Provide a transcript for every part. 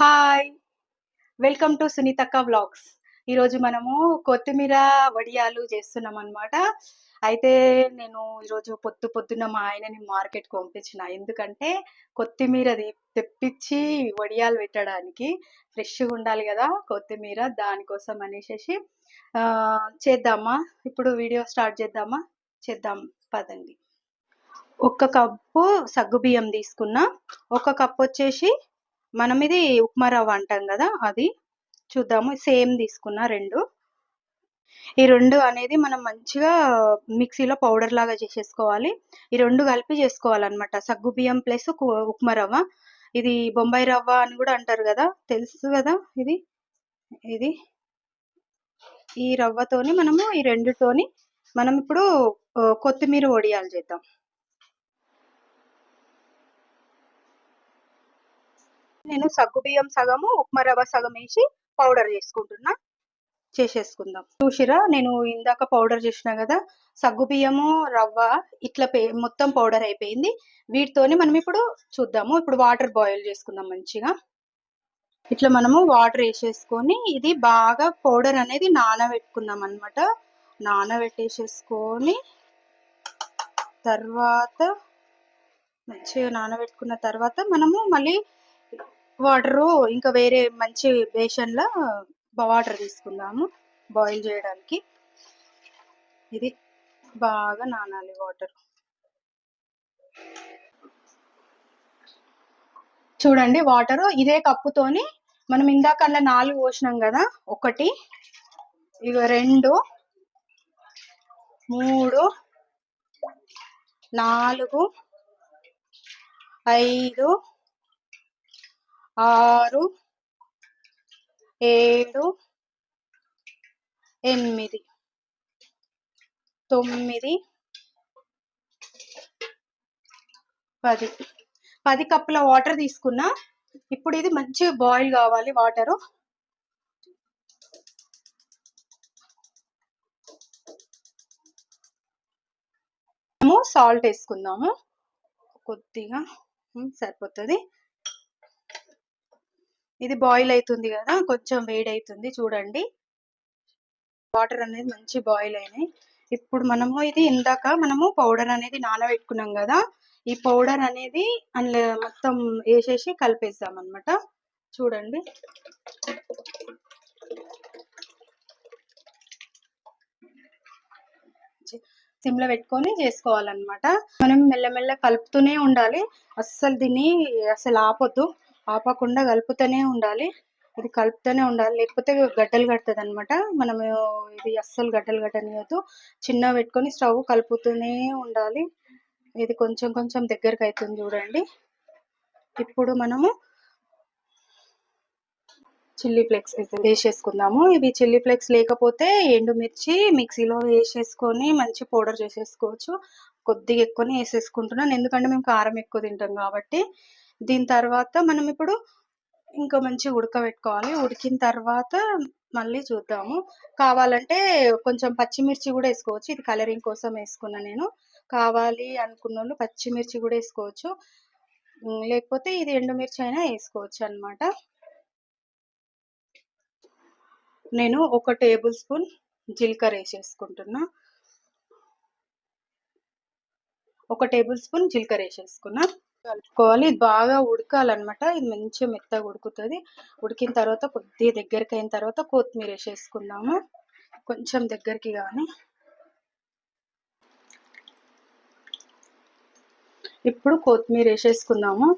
Hi welcome to సునీతక్క vlogs ఈరోజు మనము కొత్తిమీర వడియాలు చేస్తున్నాం అనమాట అయితే నేను ఈరోజు పొద్దు పొద్దున్న మా ఆయనని మార్కెట్కి పంపించిన. ఎందుకంటే కొత్తిమీర తెప్పించి వడియాలు పెట్టడానికి ఫ్రెష్గా ఉండాలి కదా కొత్తిమీర. దానికోసం అనేసి చేద్దామా? ఇప్పుడు వీడియో స్టార్ట్ చేద్దామా? చేద్దాం. పదండి. ఒక కప్పు సగ్గుబియ్యం తీసుకున్నా. ఒక కప్ వచ్చేసి మనం ఇది ఉప్మా రవ్వ అంటాం కదా అది చూద్దాము. సేమ్ తీసుకున్నా రెండు. ఈ రెండు అనేది మనం మంచిగా మిక్సీలో పౌడర్ లాగా చేసేసుకోవాలి. ఈ రెండు కలిపి చేసుకోవాలన్నమాట. సగ్గు బియ్యం ప్లస్ ఉప్మా రవ్వ. ఇది బొంబాయి రవ్వ అని కూడా అంటారు కదా తెలుసు కదా ఇది? ఇది. ఈ రవ్వతోని మనము ఈ రెండుతోని మనం ఇప్పుడు కొత్తిమీర వడియాలు చేద్దాం. నేను సగ్గు బియ్యం సగము ఉప్మా రవ్వ సగం వేసి పౌడర్ చేసుకుంటున్నా. చేసేసుకుందాం. చూసిరా నేను ఇందాక పౌడర్ చేసిన కదా సగ్గు బియ్యము రవ్వ ఇట్లా పే మొత్తం పౌడర్ అయిపోయింది. వీటితోని మనం ఇప్పుడు చూద్దాము. ఇప్పుడు వాటర్ బాయిల్ చేసుకుందాం మంచిగా. ఇట్లా మనము వాటర్ వేసేసుకొని ఇది బాగా పౌడర్ అనేది నానబెట్టుకుందాం అనమాట నానబెట్టేసేసుకొని తర్వాత మంచిగా నానబెట్టుకున్న తర్వాత మనము మళ్ళీ వాటరు ఇంకా వేరే మంచి బేషన్లో వాటర్ తీసుకుందాము బాయిల్ చేయడానికి. ఇది బాగా నానాలి వాటర్. చూడండి వాటర్ ఇదే కప్పుతోని మనం ఇందాక అలా నాలుగు పోసినాం కదా ఒకటి ఇక రెండు మూడు నాలుగు ఐదు ఆరు ఏడు ఎనిమిది తొమ్మిది పది. పది కప్పుల వాటర్ తీసుకున్నా ఇప్పుడు ఇది మంచిగా బాయిల్ కావాలి వాటరు. సాల్ట్ వేసుకుందాము. కొద్దిగా సరిపోతుంది. ఇది బాయిల్ అవుతుంది కదా కొంచెం వేడి అవుతుంది చూడండి. వాటర్ అనేది మంచి బాయిల్ అయినాయి. ఇప్పుడు మనము ఇది ఇందాక మనము పౌడర్ అనేది నానబెట్టుకున్నాం కదా ఈ పౌడర్ అనేది అందులో మొత్తం వేసేసి కలిపేద్దాం అనమాట చూడండి. సిమ్లో పెట్టుకొని చేసుకోవాలన్నమాట. మనం మెల్లమెల్ల కలుపుతూనే ఉండాలి. అస్సలు దీన్ని అసలు ఆపొద్దు. ఆపకుండా కలుపుతూనే ఉండాలి. ఇది కలుపుతూనే ఉండాలి. లేకపోతే గడ్డలు కడుతుంది అనమాట మనము ఇది అస్సలు గడ్డలు కట్టనియద్దు. చిన్న పెట్టుకొని స్టవ్ కలుపుతూనే ఉండాలి. ఇది కొంచెం కొంచెం దగ్గరకు అవుతుంది చూడండి. ఇప్పుడు మనము చిల్లీ ఫ్లేక్స్ అయితే వేసేసుకుందాము. ఇవి చిల్లీ ఫ్లేక్స్ లేకపోతే ఎండుమిర్చి మిక్సీలో వేసేసుకొని మంచి పౌడర్ చేసేసుకోవచ్చు. కొద్దిగా ఎక్కువనే వేసేసుకుంటున్నాను. ఎందుకంటే మేము కారం ఎక్కువ తింటాం కాబట్టి. దీని తర్వాత మనం ఇప్పుడు ఇంకా మంచిగా ఉడకబెట్టుకోవాలి. ఉడికిన తర్వాత మళ్ళీ చూద్దాము. కావాలంటే కొంచెం పచ్చిమిర్చి కూడా వేసుకోవచ్చు. ఇది కలరింగ్ కోసం వేసుకున్నా నేను. కావాలి అనుకున్న వాళ్ళు పచ్చిమిర్చి కూడా వేసుకోవచ్చు. లేకపోతే ఇది ఎండుమిర్చి అయినా వేసుకోవచ్చు అనమాట నేను ఒక టేబుల్ స్పూన్ జీలకర్ర వేసేసుకుంటున్నా. ఒక టేబుల్ స్పూన్ జీలకర్ర వేసేసుకున్నా. కలుపుకోవాలి. ఇది బాగా ఉడకాలన్నమాట. ఇది మంచిగా మెత్తగా ఉడుకుతుంది. ఉడికిన తర్వాత కొద్దిగా దగ్గరికి అయిన తర్వాత కొత్తిమీర వేసేసుకుందాము. కొంచెం దగ్గరికి కానీ ఇప్పుడు కొత్తిమీర వేసేసుకుందాము.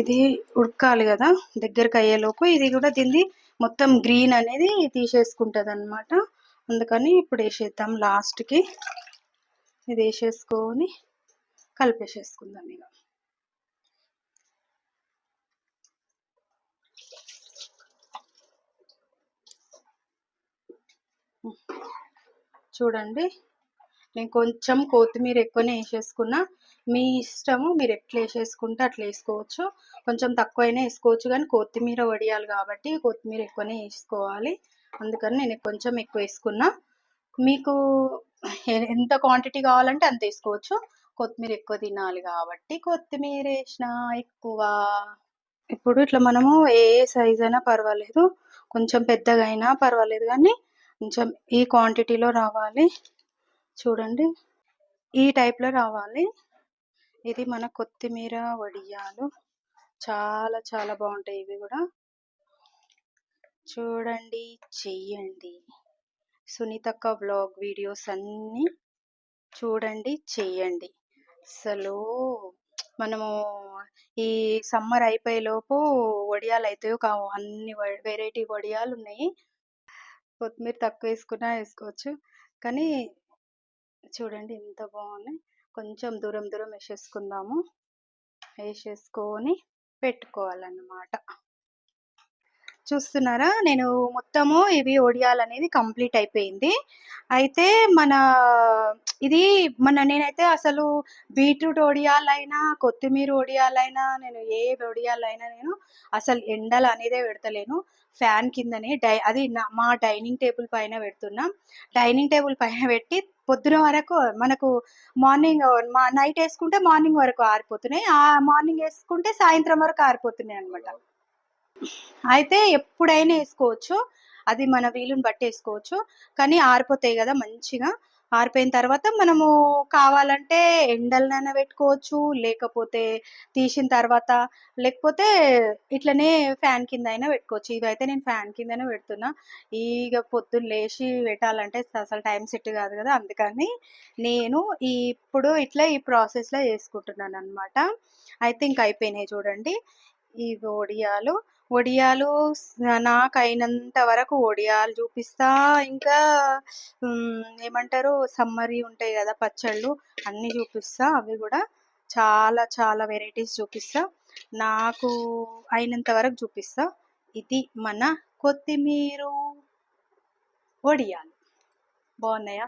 ఇది ఉడకాలి కదా దగ్గరికి అయ్యేలోపు. ఇది కూడా దీన్ని మొత్తం గ్రీన్ అనేది తీసేసుకుంటుంది అనమాట అందుకని ఇప్పుడు వేసేద్దాం లాస్ట్కి. ఇది వేసేసుకొని కలిపేసేసుకుందాం ఇక. చూడండి. నేను కొంచెం కొత్తిమీర ఎక్కువనే వేసేసుకున్నా. మీ ఇష్టము మీరు ఎట్లా వేసేసుకుంటే అట్లా వేసుకోవచ్చు. కొంచెం తక్కువైనా వేసుకోవచ్చు కానీ కొత్తిమీర వడియాలి కాబట్టి కొత్తిమీర ఎక్కువనే వేసుకోవాలి. అందుకని నేను కొంచెం ఎక్కువ వేసుకున్నా. మీకు ఎంత క్వాంటిటీ కావాలంటే అంత వేసుకోవచ్చు. కొత్తిమీర ఎక్కువ తినాలి కాబట్టి కొత్తిమీర వేసిన ఎక్కువ. ఇప్పుడు ఇట్లా మనము ఏ సైజ్ అయినా పర్వాలేదు. కొంచెం పెద్దగా అయినా పర్వాలేదు కానీ కొంచెం ఈ క్వాంటిటీలో రావాలి. చూడండి. ఈ టైప్లో రావాలి. ఇది మన కొత్తిమీర వడియాలు. చాలా చాలా బాగుంటాయి ఇవి కూడా. చూడండి చెయ్యండి సునీతక్క వ్లాగ్ వీడియోస్ అన్నీ చూడండి చెయ్యండి అసలు మనము ఈ సమ్మర్ అయిపోయేలోపు వడియాలు అయితే కావు అన్ని వెరైటీ వడియాలు ఉన్నాయి. కొత్తిమీర తక్కువ వేసుకున్నా వేసుకోవచ్చు. కానీ చూడండి ఎంత బాగున్నాయి. కొంచెం దూరం దూరం వేసేసుకుందాము. వేసేసుకొని పెట్టుకోవాలన్నమాట. చూస్తున్నారా? నేను మొత్తము ఇవి ఒడియాలు అనేది కంప్లీట్ అయిపోయింది. అయితే మన ఇది మన నేనైతే అసలు బీట్రూట్ ఒడియాలైనా కొత్తిమీర ఒడియాలైనా నేను ఏ ఒడియాలైనా నేను అసలు ఎండలు అనేదే పెడతలేను. ఫ్యాన్ కిందనే డై అది మా డైనింగ్ టేబుల్ పైన పెడుతున్నాం. డైనింగ్ టేబుల్ పైన పెట్టి పొద్దున వరకు మనకు మార్నింగ్ మా నైట్ వేసుకుంటే మార్నింగ్ వరకు ఆరిపోతున్నాయి. ఆ మార్నింగ్ వేసుకుంటే సాయంత్రం వరకు ఆరిపోతున్నాయి అనమాట అయితే ఎప్పుడైనా వేసుకోవచ్చు. అది మన వీలుని బట్టి వేసుకోవచ్చు. కానీ ఆరిపోతాయి కదా మంచిగా. ఆరిపోయిన తర్వాత మనము కావాలంటే ఎండలనైనా పెట్టుకోవచ్చు. లేకపోతే తీసిన తర్వాత లేకపోతే ఇట్లనే ఫ్యాన్ కింద అయినా పెట్టుకోవచ్చు. ఇదైతే నేను ఫ్యాన్ కిందనే పెడుతున్నా. ఇక పొద్దున్న లేచి పెట్టాలంటే అసలు టైం సెట్ కాదు కదా. అందుకని నేను ఇప్పుడు ఇట్లా ఈ ప్రాసెస్లో చేసుకుంటున్నాను అనమాట అయితే ఇంక అయిపోయినాయి చూడండి. ఈ ఒడియాలు. ఒడియాలు నాకు అయినంత వరకు వడియాలు చూపిస్తా. ఇంకా ఏమంటారు సమ్మరి ఉంటాయి కదా పచ్చళ్ళు అన్నీ చూపిస్తా. అవి కూడా చాలా చాలా వెరైటీస్ చూపిస్తా. నాకు అయినంత వరకు చూపిస్తా. ఇది మన కొత్తిమీర వడియాలు బాగున్నాయా?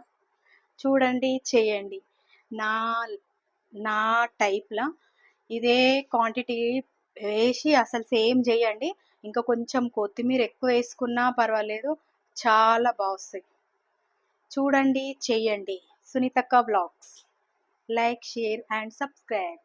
చూడండి చేయండి. నా నా టైప్లో ఇదే క్వాంటిటీ వేసి అసలు సేమ్ చేయండి ఇంకా కొంచెం కొత్తిమీర ఎక్కువ వేసుకున్నా పర్వాలేదు. చాలా బాగుస్తాయి చూడండి చేయండి సునీతక్క vlogs like share and subscribe.